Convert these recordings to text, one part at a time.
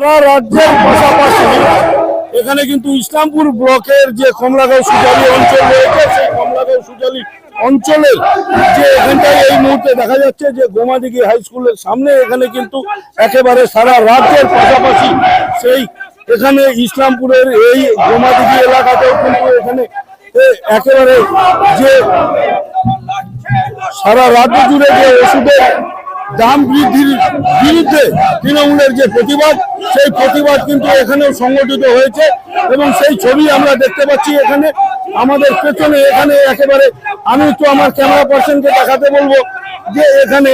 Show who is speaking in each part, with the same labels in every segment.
Speaker 1: সারা রাজ্যের পাশাপাশি এখানে কিন্তু ইসলামপুর ব্লকের যে কমলাগাঁও সুজালি অঞ্চল রয়েছে, সেই কমলাগাঁও সুজালি অঞ্চলের যে এখানটায় এই মুহূর্তে দেখা যাচ্ছে যে গোমাদিঘি হাই স্কুলের সামনে এখানে কিন্তু একেবারে সারা রাজ্যের পাশাপাশি সেই এখানে ইসলামপুরের এই গোমাদিঘি এলাকাতেও কিন্তু এখানে একেবারে যে সারা রাজ্য জুড়ে যে ওষুধের দাম বৃদ্ধির বিরুদ্ধে তৃণমূলের যে প্রতিবাদ, সেই প্রতিবাদ কিন্তু এখানেও সংগঠিত হয়েছে এবং সেই ছবি আমরা দেখতে পাচ্ছি এখানে। আমাদের পেছনে এখানে একেবারে, আমি তো আমার ক্যামেরা পার্সনকে দেখাতে বলব যে এখানে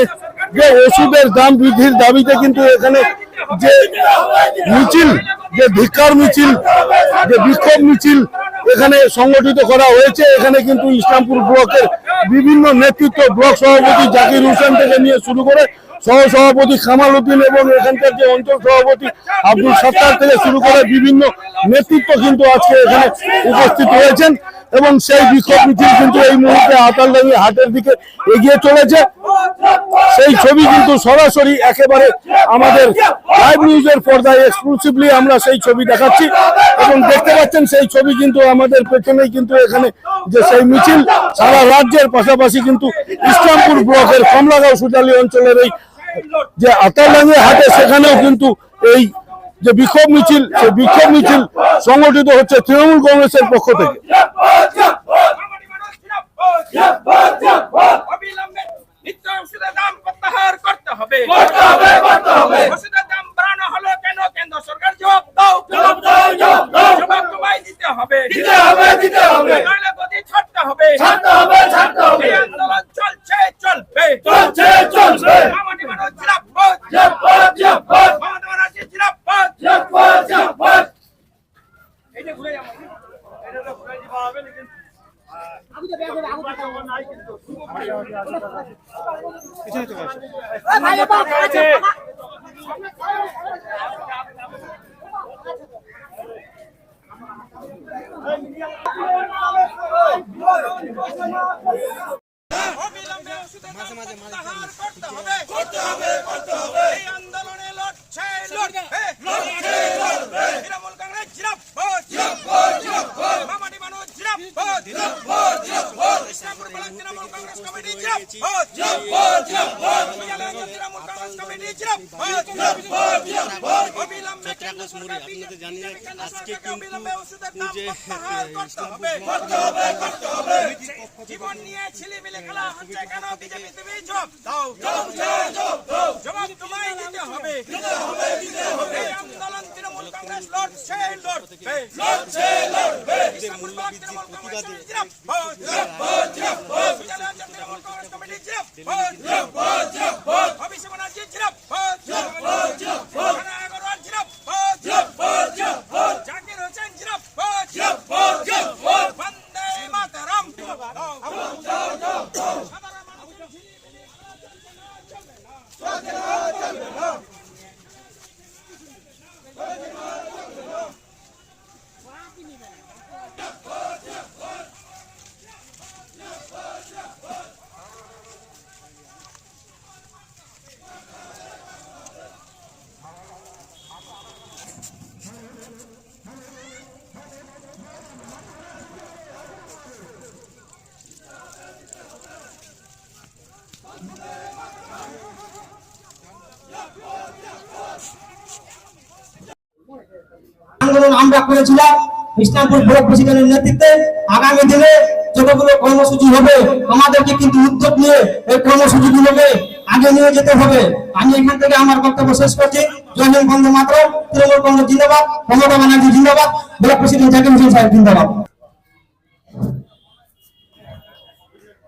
Speaker 1: যে ওষুধের দাম বৃদ্ধির দাবিতে কিন্তু এখানে যে মিছিল, যে ভিক্ষার মিছিল, যে বিক্ষোভ মিছিল এখানে সংগঠিত করা হয়েছে। এখানে কিন্তু ইসলামপুর ব্লকের বিভিন্ন নেতৃত্ব, ব্লক সভাপতি জাকির হোসেন থেকে নিয়ে শুরু করে সহ সভাপতি কামাল উদ্দিন এবং এখানকার যে অঞ্চল সভাপতি আব্দুল সত্তার থেকে শুরু করে বিভিন্ন নেতৃত্ব কিন্তু আজকে এখানে উপস্থিত হয়েছেন এবং সেই বিক্ষোভ মিছিল কিন্তু এই মুহূর্তে আতালডাঙ্গি হাটের দিকে এগিয়ে চলেছে। সেই ছবি কিন্তু সরাসরি একেবারে আমাদের লাইভ নিউজের পর্দায় এক্সক্লুসিভলি আমরা সেই ছবি দেখাচ্ছি এবং দেখতে পাচ্ছেন সেই ছবি কিন্তু আমাদের পেছনেই কিন্তু এখানে যে সেই মিছিল, সারা রাজ্যের পাশাপাশি কিন্তু ইসলামপুর ব্লকের কমলাগাঁও সুজালি অঞ্চলের এই যে আতালডাঙ্গি হাটে সেখানেও কিন্তু এই যে বিক্ষোভ মিছিল সেই বিক্ষোভ মিছিল সংগঠিত হচ্ছে তৃণমূল কংগ্রেসের পক্ষ থেকে।
Speaker 2: অবিলম্বে নিত্য ওষুধের দাম প্রত্যাহার করতে হবে। ওষুধের দাম বাড়ানো হলো কেন? কেন্দ্র সরকার জবাব দাও। জবাব তোমায় দিতে হবে। ছাড়তে হবে। এই আন্দোলন চলছে চলবে। মামাটি মানুষ জিরাপদ মমতা ব্যানার্জি জিরাপদ এই যে ঘুরে যাব এটা তো ঘুরে যাওয়া হবে লেকিন অবিলম্বে ওষুধের দাম প্রত্যাহার করতে হবে করতে হবে করতে হবে এই আন্দোলনে লড়ছে লড়বে লড়ছে লড়বে তৃণমূল কংগ্রেস জিরাপদ জিরাপদ জিরাপদ মামাটি মানুষ জিরাপদ জিরাপদ জিরাপদ Islampur block Trinamool Congress committee জিরাপদ জিরাপদ জিরাপদ তৃণমূল কংগ্রেস কমিটি জিরাপদ জিরাপদ জিরাপদ অবিলম্বে কেন্দ্র সরকার আপনাদের জানিয়ে আজকে কিন্তু অবিলম্বে ওষুধের দাম প্রত্যাহার করতে হবে? করতে হবে? করতে হবে? জীবন নিয়ে ছিলিমিলি খেলা হচ্ছে কেন? বিজেপি তুমি জবাব দাও জবাব তোমায় দিতে হবে এই আন্দোলন তৃণমূল কংগ্রেস লড়ছে লড়বে লড়ছে লড়বে ইসলামপুর ব্লক তৃণমূল কংগ্রেস জিরাপদ জিরাপদ জিরাপদ তৃণমূল কংগ্রেস কমিটি জিরাপদ জিরাপদ জিরাপদ অভিষেক ব্যানার্জি জিরাপদ জিরাপদ জিরাপদ রানা আগরওয়াল জিরাপদ জিরাপদ জিরাপদ জাকির হোসেন জিরাপদ জিরাপদ জিরাপদ বন্দে মাতরম সাধারণ মানুষের
Speaker 3: আন্দোলন আমরা করেছিলাম ইসলামপুর ব্লক প্রেসিডেন্টের নেতৃত্বে আগামী দিনে যতগুলো কর্মসূচি হবে, আমাদেরকে কিন্তু উদ্যোগ নিয়ে এই কর্মসূচিগুলোকে আগে নিয়ে যেতে হবে। আমি এখান থেকে আমার বক্তব্য শেষ করছি। জয় হিন্দ বন্দে মাত্র তৃণমূল কংগ্রেস জিন্দাবাদ। মমতা ব্যানার্জি জিন্দাবাদ। ব্লক প্রেসিডেন্ট জাকির হোসেন সাহেব জিন্দাবাদ।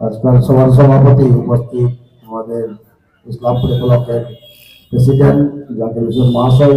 Speaker 4: আজকাল সভার সভাপতি উপস্থিত আমাদের ইসলামপুর ব্লকের প্রেসিডেন্ট জাকির হোসেন মহাশয়।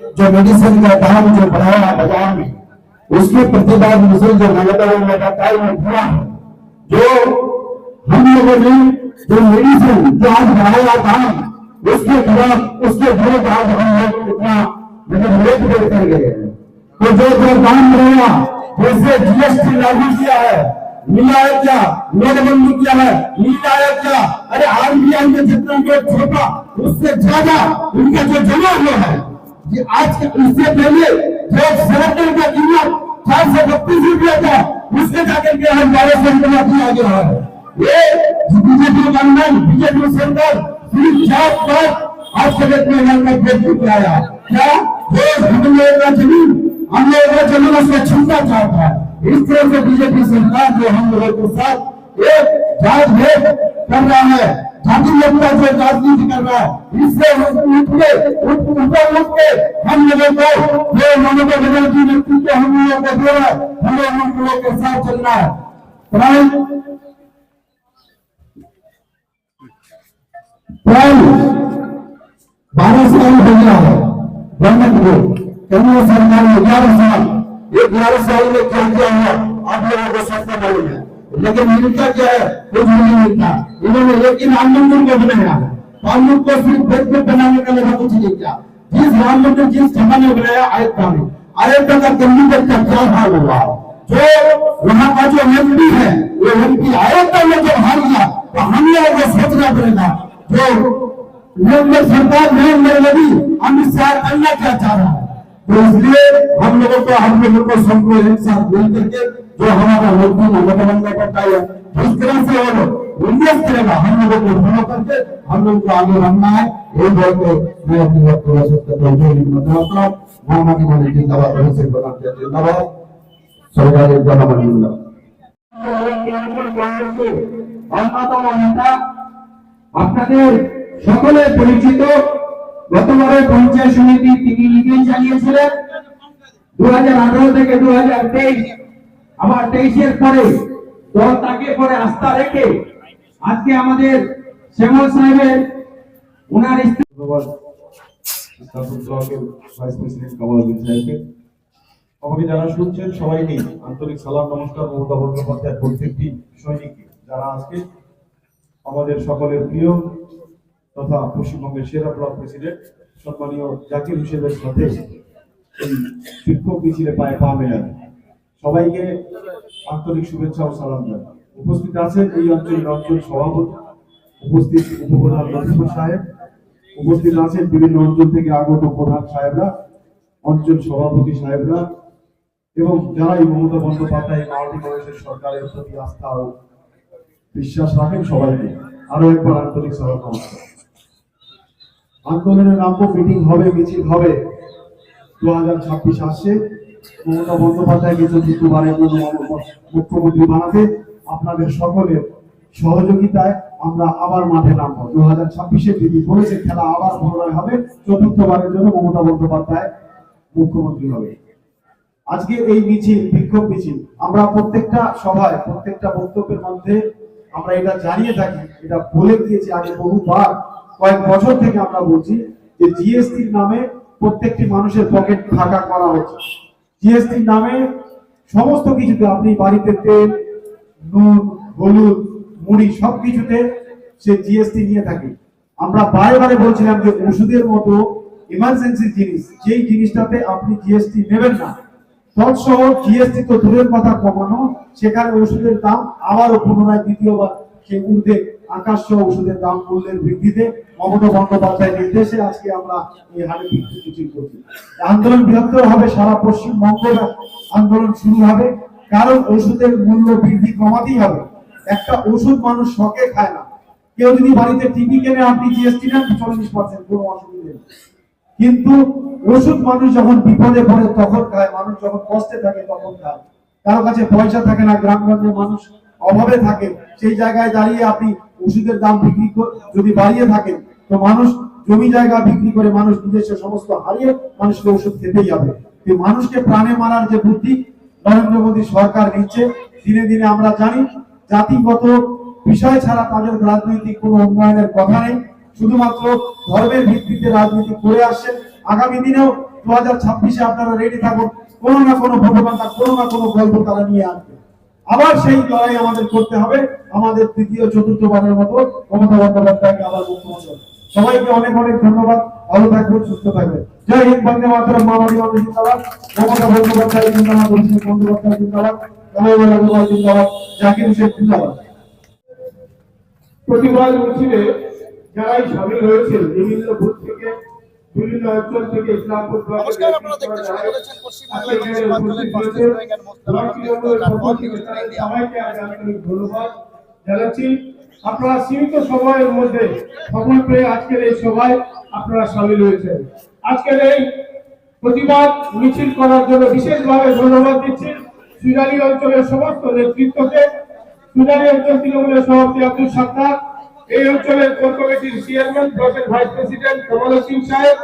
Speaker 4: जो मेडिसिन का दाम जो बढ़ाया बाज़ार में, उसके प्रतिवाद मुझे जो में बताई में हुआ है, जो हम लोगों ने जो मेडिसिन जो आज बढ़ाया दाम उसके खिलाफ उसके विरुद्ध आज हम लोग इतना लेट वेट कर गए तो जो जो दाम बढ़ाया जैसे जीएसटी लागू किया है, मिला है क्या? नोटबंदी किया है? मिला है क्या? अरे आरबीआई ने जितना जो छोटा, उससे ज़्यादा उनका जो जमा हुआ है ये आज के इससे पहले जो सिलेंडर का कीमत चार सौ बत्तीस रुपया था, उससे जाकर के हम बारह सौ रुपया किया गया है। ये बीजेपी गवर्नमेंट बीजेपी सरकार सिर्फ़ चार पर आज के डेट में हमारे भेज के आया क्या? वो हम लोगों का ज़मीन हम लोगों का ज़मीन उसका छीनना चाहता है इस तरह से बीजेपी सरकार जो हम लोगों के साथ एक जाँच भेद कर रहा है। जाति लोकता जो राजनीति कर रहा है, इससे उठ के ऊपर उठ के हम लोगों को, जो ममता बनर्जी नेतृत्व हम लोगों को दे रहा है, हमें हम लोगों के साथ चलना है। बारह साल हो गया है, गवर्नमेंट को, केंद्र सरकार ने ग्यारह साल, ये ग्यारह साल में क्या किया हुआ, आप लोगों को सबको मालूम है। लेकिन मिलता क्या है? कुछ नहीं मिलता। इन्होंने लेकिन राम मंदिर को बनाया। राम मंदिर को सिर्फ़ बेद में बनाने का लगा कुछ नहीं किया। जिस राम मंदिर, जिस जमाने में बनाया अयोध्या में। अयोध्या का कैंडिडेट का क्या हाल हुआ? जो वहाँ का जो एमपी है, वो एमपी अयोध्या में जब हार गया तो हम लोगों को सोचना पड़ेगा, जो नरेंद्र सरकार, नरेंद्र मोदी अमित शाह करना क्या चाह रहा है? तो इसलिए हम लोगों को हम लोगों को सबको एक साथ मिल करके जो हमारा मोदी ममता बंदोपाध्याय है जिस तरह से वो उन्नत करेगा हम लोगों को फॉलो करके हम लोग को आगे बढ़ना है ये बोल के मैं अपनी बात को रसद करता हूँ जो लिखना चाहता हूँ महामारी मानी जिंदाबाद अभिषेक बनाते जिंदाबाद सरकारी जनमन
Speaker 2: অন্যতম নেতা আপনাদের সকলে পরিচিত গতবারের পঞ্চায়েত সমিতি তিনি নিজেই জানিয়েছিলেন দুই হাজার আঠারো থেকে দু আবার তেইশের পরে, দল তাকে পরে আস্থা রেখে আজকে আমাদের শ্যামল সাহেবের ওনার
Speaker 5: যারা শুনছেন আন্তরিক আজকে আমাদের সকলের প্রিয় তথা পশ্চিমবঙ্গের সেরা ব্লক প্রেসিডেন্ট, সম্মানীয় জাকির হোসেনের সাথে এই বিক্ষোভ মিছিলে পায়ে পা মেলান। সবাইকে আন্তরিক শুভেচ্ছা ও সালাম জানাই। উপস্থিত আছেন এই অঞ্চলের অঞ্চল সভাপতি, উপস্থিত উপপ্রধান লক্ষ্মণ সাহেব, উপস্থিত আছেন বিভিন্ন অঞ্চল থেকে আগত প্রধান সাহেবরা, অঞ্চল সভাপতি সাহেবরা, এবং যারা এই মমতা বন্দ্যোপাধ্যায় মাল্টি কংগ্রেসের সরকারের প্রতি আস্থা ও বিশ্বাস রাখেন সবাইকে। আরও একবার আন্তরিক সভা নমস্কার। আন্দোলনের নামবো মিটিং হবে, মিছিল হবে। দু হাজার ছাব্বিশ আসছে। মমতা বন্দ্যোপাধ্যায়কে চতুর্থবারের জন্য মুখ্যমন্ত্রী বানাতে। আপনাদের সকলের সহযোগিতায় আমরা আবার মাঠে নামবো। দু হাজার ছাব্বিশে দিদি বলেছে খেলা আবার পুনরায় হবে। চতুর্থবারের জন্য মমতা বন্দ্যোপাধ্যায় মুখ্যমন্ত্রী হবে। আজকে এই মিছিল, বিক্ষোভ মিছিল, আমরা প্রত্যেকটা সভায়, প্রত্যেকটা বক্তব্যের মধ্যে আমরা এটা জানিয়ে থাকি, এটা বলে দিয়েছি আগে বহুবার। কয়েক বছর থেকে আমরা বলছি যে জিএসটির নামে প্রত্যেকটি মানুষের পকেট ফাঁকা করা হচ্ছে। জিএসটির নামে সমস্ত কিছুতে আপনি বাড়িতে তেল, নুন, হলুদ, মুড়ি সবকিছুতে সে জিএসটি নিয়ে থাকে। আমরা বারে বারে বলছিলাম যে ওষুধের মতো ইমার্জেন্সি জিনিস, যেই জিনিসটাতে আপনি জিএসটি নেবেন না। তৎসহ জিএসটি তো দূরের কথা কমানো, সেখানে ওষুধের দাম আবারও পুনরায় দ্বিতীয়বার সে ঊর্ধ্বে আকাশ সহ ওষুধের দাম মূল্যের বৃদ্ধিতে মমতা বন্দ্যোপাধ্যায়ের নির্দেশে আজকে আমরা এই হারে মিছিল করছি। আন্দোলন বৃহত্তর হবে সারা পশ্চিমবঙ্গ আন্দোলন শুরু হবে। কারণ ওষুধের মূল্য বৃদ্ধি কমাতেই হবে। একটা ওষুধ মানুষ শখে খায় না। কেউ যদি বাড়িতে টিভি কেনে আপনি জিএসটি নেন চল্লিশ পার্সেন্ট কোনো অসুবিধা নেই। কিন্তু ওষুধ মানুষ যখন বিপদে পড়ে, তখন খায়। মানুষ যখন কষ্টে থাকে, তখন খায়। কারও কাছে পয়সা থাকে না গ্রামগঞ্জে মানুষ অভাবে থাকে। সেই জায়গায় দাঁড়িয়ে আপনি ওষুধের দাম বিক্রি যদি বাড়িয়ে থাকেন, তো মানুষ জমি জায়গা বিক্রি করে মানুষ নিজস্ব সমস্ত হারিয়ে মানুষকে ওষুধ খেতেই এই মানুষকে প্রাণে মারার যে বুদ্ধি নরেন্দ্র মোদী সরকার নিচ্ছে, দিনে দিনে আমরা জানি জাতিগত বিষয় ছাড়া তাদের রাজনৈতিক কোনো উন্নয়নের কথা নেই। শুধুমাত্র ধর্মের ভিত্তিতে রাজনীতি করে আসছেন। আগামী দিনেও
Speaker 6: দু হাজার ছাব্বিশে আপনারা রেডি থাকুন। কোনো না কোনো ভগবানটা কোনো না কোনো গল্প তারা নিয়ে আসবে। আবার সেই লড়াই আমাদের করতে হবে। আমাদের তৃতীয় চতুর্থবারের মতো মমতা বন্দ্যোপাধ্যায়কে আবার মুখ্যমন্ত্রী। সবাইকে অনেক অনেক ধন্যবাদ। ভালো থাকবেন, সুস্থ থাকবেন। জয় হিন্দ, বন্দে মাতরম মামারি মাতৃ জিন্দাবাদ। মমতা বন্দ্যোপাধ্যায় জিন্দাবাদ অভিষেক বন্দ্যোপাধ্যায় জিন্দাবাদ। কমল আগরওয়াল জিন্দাবাদ। জাকির হোসেন জিন্দাবাদ। প্রতিবাদ মিছিলে যারাই সামিল হয়েছেন বিভিন্ন বুথ থেকে বিভিন্ন অঞ্চল থেকে ইসলামপুর
Speaker 7: নমস্কার আপনারা দেখতে শুরু করেছেন পশ্চিমবাংলায় মুর্শিদাবাদ জেলার ফার্স্ট রেঙ্ক
Speaker 6: সবাইকে আন্তরিক ধন্যবাদ জানাচ্ছি। আপনারা সীমিত সময়ের মধ্যে সফল পেয়ে আজকের এই সভায় আপনারা সামিল হয়েছেন। আজকের এই প্রতিবাদ মিছিল করার জন্য বিশেষভাবে ধন্যবাদ দিচ্ছি সুজালি অঞ্চলের সমস্ত নেতৃত্বকে। সুজালি অঞ্চল তৃণমূলের সভাপতি আব্দুল সাত্তার এই অঞ্চলের কোর কমিটির চেয়ারম্যান ব্লকের ভাইস প্রেসিডেন্ট কমল সিং সাহেব,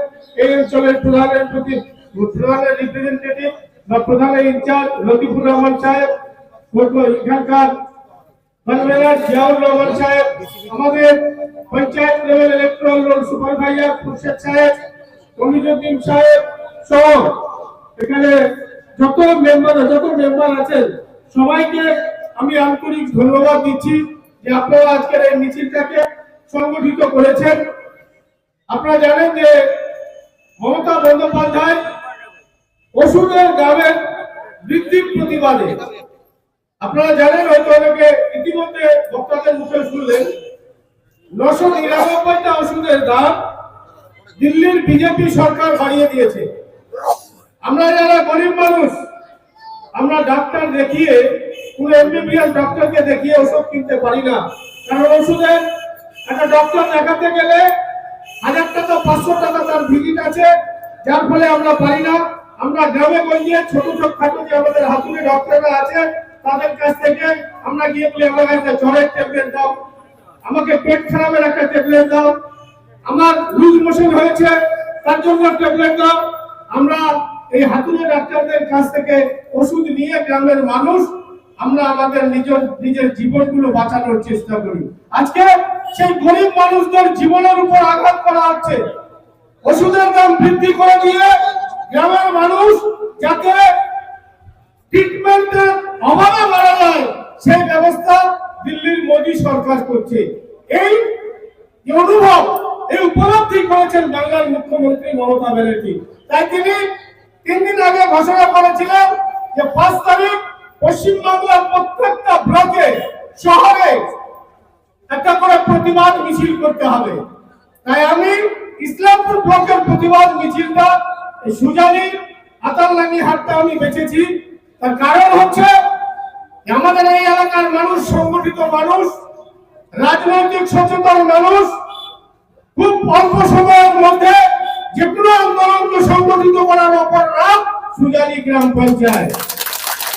Speaker 6: এই অঞ্চলের প্রধানের প্রতি, প্রধানের রিপ্রেজেন্টেটিভ বা প্রধানের ইনচার্জ লতিফুর রহমান সাহেব এখানকার সাহেব, আমাদের পঞ্চায়েত লেভেল সুপারভাইজার সাহেব সাহেব সহ এখানে মেম্বার যত মেম্বার আছেন, সবাইকে আমি আন্তরিক ধন্যবাদ দিচ্ছি। যে আপনারা আজকের এই মিছিলটাকে সংগঠিত করেছেন, আপনারা জানেন যে মমতা বন্দ্যোপাধ্যায় বৃদ্ধির প্রতিবাদে। আপনারা জানেন হয়তো অনেকে ইতিমধ্যে বক্তাদের মুখে শুনলেন, নশো নিরানব্বইটা ওষুধের দাম দিল্লির বিজেপি সরকার বাড়িয়ে দিয়েছে। আমরা যারা গরিব মানুষ, আমরা ডাক্তার দেখিয়ে ডক্টরকে দেখিয়ে কিনতে পারি না। কারণ ওষুধের একটা ডক্টর দেখাতে গেলে পাঁচশো টাকা তার আছে। যার ফলে আমরা পারি না। আমরা গ্রামে যে আমাদের আছে, তাদের কাছ থেকে আমরা গিয়ে জ্বরের দাও। আমাকে পেট খারাপের একটা দাও। আমার হয়েছে, তার জন্য দাও। আমরা এই হাতুড়ে ডাক্তারদের কাছ থেকে ওষুধ নিয়ে গ্রামের মানুষ আমরা আমাদের নিজের নিজের জীবনগুলো বাঁচানোর চেষ্টা করি। আজকে সেই গরিব মানুষদের জীবনের উপর আঘাত করা হচ্ছে। ওষুধের দাম বৃদ্ধি করে দিয়ে গ্রামের মানুষ যাতে ট্রিটমেন্টের অভাবে মারা যায়, সেই ব্যবস্থা দিল্লির মোদী সরকার করছে। এই অনুভব, এই উপলব্ধি করেছেন বাংলার মুখ্যমন্ত্রী মমতা ব্যানার্জি। তাই তিনি তিন দিন আগে ঘোষণা করেছিলেন যে পাঁচ তারিখ পশ্চিমবাংলার প্রত্যেকটা ব্লকে, শহরে একটা করে প্রতিবাদ মিছিল করতে হবে। তাই আমি ইসলামপুর ব্লকের প্রতিবাদ মিছিলটা সুজানি আতারলাঙ্গি হাটটা আমি বেছেছি। তার কারণ হচ্ছে আমাদের এই এলাকার মানুষ, সংগঠিত মানুষ, রাজনৈতিক সচেতন মানুষ, খুব অল্প সময়ের মধ্যে যে কোনো আন্দোলনকে সংগঠিত করার অপর নাম সুজালি গ্রাম পঞ্চায়েত।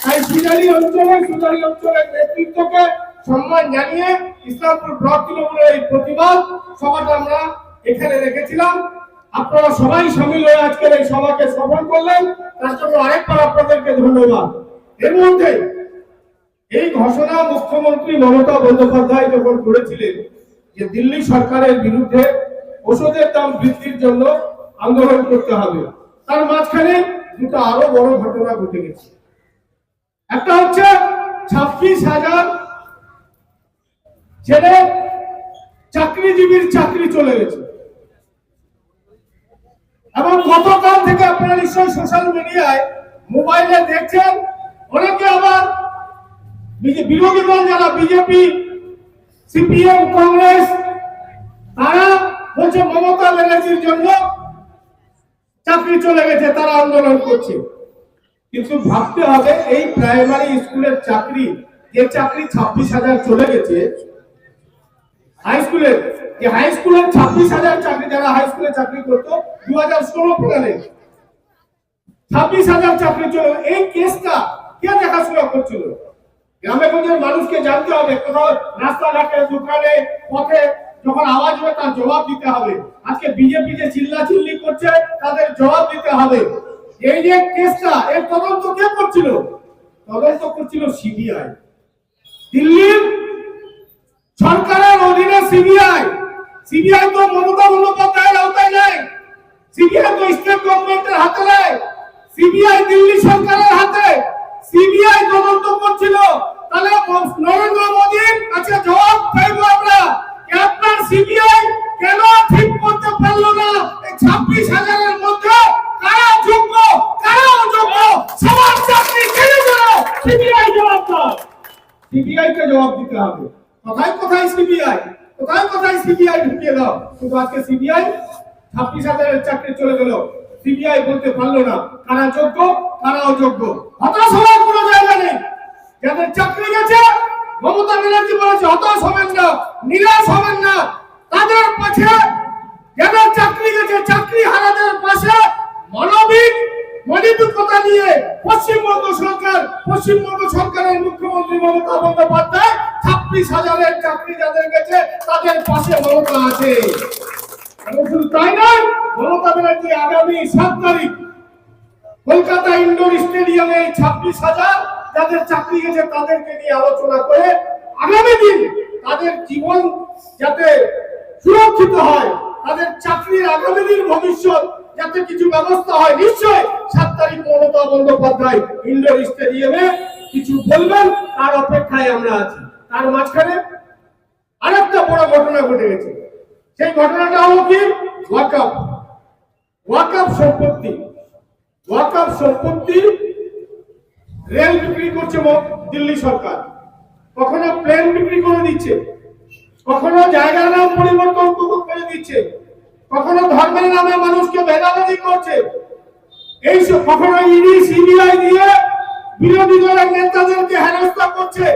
Speaker 6: তাই সুজালি অঞ্চলে সুজালি অঞ্চলের নেতৃত্বকে সম্মান জানিয়ে ইসলামপুর এই প্রতিবাদ আমরা এখানে রেখেছিলাম। আপনারা সবাই সামিল হয়ে এই সফল করলেন। তার জন্য আপনাদেরকে ধন্যবাদ। এর মধ্যে এই ঘোষণা মুখ্যমন্ত্রী মমতা বন্দ্যোপাধ্যায় যখন করেছিলেন যে দিল্লি সরকারের বিরুদ্ধে ওষুধের দাম বৃদ্ধির জন্য আন্দোলন করতে হবে, তার মাঝখানে দুটো আরও বড় ঘটনা ঘটে গেছে। একটা হচ্ছে ছাব্বিশ হাজার ছেলে চাকরিজীবীর চাকরি চলে গেছে। এবং গতকাল থেকে আপনারা নিশ্চয়ই সোশ্যাল মিডিয়ায় মোবাইলে দেখছেন, অনেকে আবার বিরোধী দল যারা, বিজেপি সিপিএম কংগ্রেস, তারা বলছে মমতা ব্যানার্জির জন্য চাকরি চলে গেছে, তারা আন্দোলন করছে। কিন্তু ভাবতে হবে এই প্রাইমারি স্কুলের চাকরি, যে চাকরি ছাব্বিশ হাজার চলে গেছে হাই স্কুলের যে হাই স্কুলের ছাব্বিশ হাজার চাকরি, যারা হাই স্কুলে চাকরি করতো দু হাজার ষোলো ছাব্বিশ হাজার চাকরি এই কেসটা কে দেখাশোনা করছিল? গ্রামে গঞ্জের মানুষকে জানতে হবে। কোথাও রাস্তাঘাটে, দোকানে, পথে যখন আওয়াজ হবে তার জবাব দিতে হবে। আজকে বিজেপি যে চিল্লা চিল্লি করছে, তাদের জবাব দিতে হবে। এই যে কেসটা, এর তদন্ত কে করছিল? তদন্ত করছিল সিবিআই। দিল্লির সরকারের অধীনে সিবিআই। সিবিআই তো মমতা বন্দ্যোপাধ্যায়ের আওতায় নেই। সিবিআই তো স্টেট গভর্নমেন্টের হাতে নেই। সিবিআই দিল্লি সরকারের হাতে। সিবিআই তদন্ত করছিল। তাহলে নরেন্দ্র মোদীর কাছে জবাব চাইব আমরা। আপনার সিবিআই কেন ঠিক করতে পারল না? এই ছাব্বিশ হাজারের মধ্যে কারা যোগ্য কারা অযোগ্য সবার চাকরি কেন গেল সিবিআই জবাব দাও। সিবিআই কে জবাব দিতে হবে। কোথায় কোথায় সিবিআই? কোথায় কোথায় সিবিআই ঢুকিয়ে দাও? কিন্তু আজকে সিবিআই ছাব্বিশ হাজারের চাকরি চলে গেল। সিবিআই বলতে পারল না কারা যোগ্য কারা অযোগ্য। হতাশ হওয়ার কোনো জায়গা নেই। যাদের চাকরি গেছে মমতা ব্যানার্জি বলেছে হতাশ হবেন না নিরাশ হবেন না। তাদের পাশে যাদের চাকরি গেছে চাকরি হারাদের পাশে মানবিক মানবিকতা নিয়ে পশ্চিমবঙ্গ সরকার, পশ্চিমবঙ্গ সরকারের মুখ্যমন্ত্রী মমতা বন্দ্যোপাধ্যায় ছাব্বিশ হাজারের চাকরি যাদের গেছে, তাদের পাশে মমতা আছে। তাই নয়, মমতা ব্যানার্জি আগামী সাত তারিখ কলকাতা ইন্ডোর স্টেডিয়ামে ছাব্বিশ হাজার যাদের চাকরি গেছে, তাদেরকে নিয়ে আলোচনা করে আগামী দিন তাদের জীবন যাতে সুরক্ষিত হয়, তাদের চাকরির আগামী দিন ভবিষ্যৎ যাতে কিছু ব্যবস্থা হয় নিশ্চয় সাত তারিখ মমতা বন্দ্যোপাধ্যায় ইন্ডোর স্টেডিয়ামে কিছু বলবেন, তার অপেক্ষায় আমরা আছি। তার মাঝখানে আরেকটা বড় ঘটনা ঘটে গেছে। সেই ঘটনাটা হলো কি? ওয়াকআপ ওয়াকআপ সম্পত্তি। ওয়াকআপ সম্পত্তি রেল বিক্রি করছে দিল্লি সরকার। কখনো প্লেন বিক্রি করে দিচ্ছে, কখনো জায়গার নাম পরিবর্তন করে দিচ্ছে। কখনো ধর্মের নামে মানুষকে ভেদাভেদি করছে। কখনো ইডি, সিবিআই দিয়ে বিরোধী দলের নেতাদেরকে হেনস্থা করছে।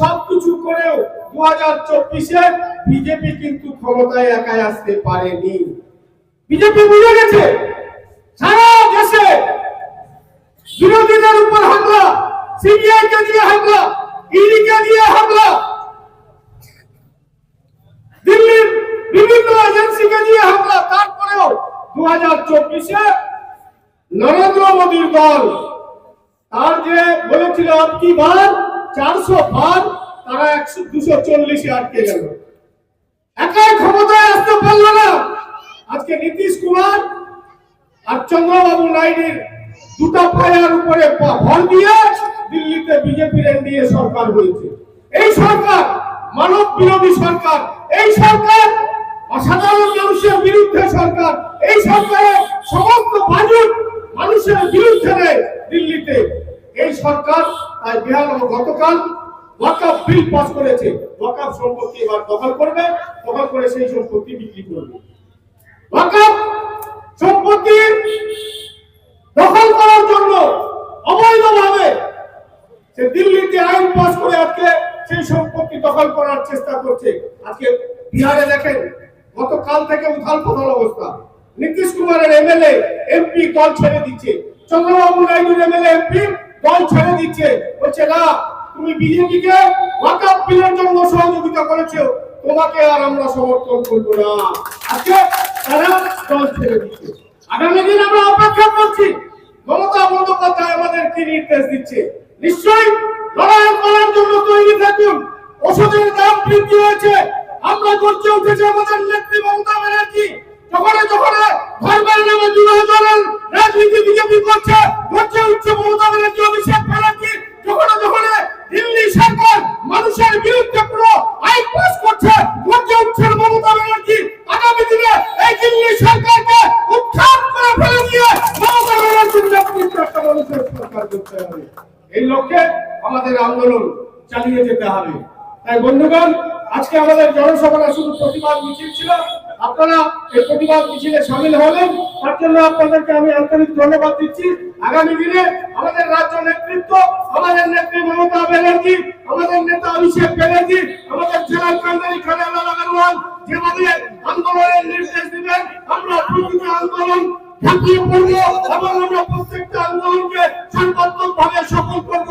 Speaker 6: সবকিছু করেও দু হাজার চব্বিশে বিজেপি কিন্তু ক্ষমতায় একাই আসতে পারেনি। বিজেপি বুঝে গেছে, সারা দেশে বিরোধীদের উপর হামলা সিবিআই কে দিয়ে হামলা ইডি কে দিয়ে হামলা। দিল্লির বিভিন্ন দিয়ে হামলা। দু হাজার চব্বিশে নরেন্দ্র মোদীর দল, তার যে বলেছিল আপকি বার? চারশো বার, তারা একশো, দুশো চল্লিশে আটকে গেল। একাই ক্ষমতায় আসতে পারল না। আজকে নীতিশ কুমার আর চন্দ্রবাবু নাইডুর দুটো পায়ার উপরে ভর দিয়ে দিল্লিতে বিজেপির এনডিএ সরকার হয়েছে। এই সরকার মানব বিরোধী সরকার, এই সরকার অসাধারণ মানুষের বিরুদ্ধে সরকার, এই সরকারের সমস্ত বাজেট মানুষের বিরুদ্ধে নেয় দিল্লিতে। এই সরকার তাই বিহার গতকাল ওয়াকাফ বিল পাস করেছে। ওয়াকাফ সম্পত্তি এবার দখল করবে, দখল করে সেই সম্পত্তি বিক্রি করবে। ওয়াকাফ সম্পত্তি দখল করার জন্য অবৈধভাবে সে দিল্লিতে আইন পাস করে আজকে সেই সম্পত্তি দখল করার চেষ্টা করছে। আজকে বিহারে দেখেন গতকাল থেকে উথাল পাথাল অবস্থা। নীতিশ কুমারের এমএলএ, এমপি দল ছেড়ে দিচ্ছে। চন্দ্রবাবু নাইডুর এমএলএ, এমপি দল ছেড়ে দিচ্ছে। বলছে, না, তুমি বিজেপিকে বিলের জন্য সহযোগিতা করেছ। তোমাকে আর আমরা সমর্থন করব না। আজকে তারা দল ছেড়ে দিচ্ছে। আগামী দিন আমরা অপেক্ষা করছি। মমতা বন্দ্যোপাধ্যায় আমাদের কি নির্দেশ দিচ্ছে? নিশ্চয়ই লড়াই করার জন্য তৈরি থাকুন। ওষুধের দাম বৃদ্ধি হয়েছে। আমরা গর্জে উঠেছে আমাদের নেত্রী মমতা ব্যানার্জি। যখন যখন ধর্মের নামে দুর্যোধনের রাজনীতি বিজেপি করছে গর্জে উঠছে মমতা ব্যানার্জি অভিষেক ব্যানার্জি। যখন যখন দিল্লি সরকার মানুষের বিরুদ্ধে পুরো আইন পাস করছে গর্জে উঠছে মমতা ব্যানার্জি। আগামী দিনে এই দিল্লি সরকারকে উৎখাত করে ফেলে দিয়ে মমতা ব্যানার্জির নেতৃত্বে একটা মানুষের সরকার করতে হবে। এই লক্ষ্যে আমাদের আন্দোলন চালিয়ে যেতে হবে। তাই বন্ধুগণ আজকে আমাদের জনসভাটা শুধু প্রতিবাদ মিছিল ছিল। আপনারা এই প্রতিবাদ মিছিলে সামিল হলেন। তার জন্য আপনাদেরকে আমি আন্তরিক ধন্যবাদ দিচ্ছি। আগামী দিনে আমাদের রাজ্য নেতৃত্ব, আমাদের নেত্রী মমতা ব্যানার্জি, আমাদের নেতা অভিষেক ব্যানার্জি, আমাদের জেলার কান্দারি খালেদ আগারওয়াল যেভাবে আন্দোলনের নির্দেশ দিবেন, আমরা প্রতিটি আন্দোলন ঝাঁপিয়ে পড়ব এবং আমরা প্রত্যেকটা আন্দোলনকে সর্বাত্মক ভাবে সফল করব।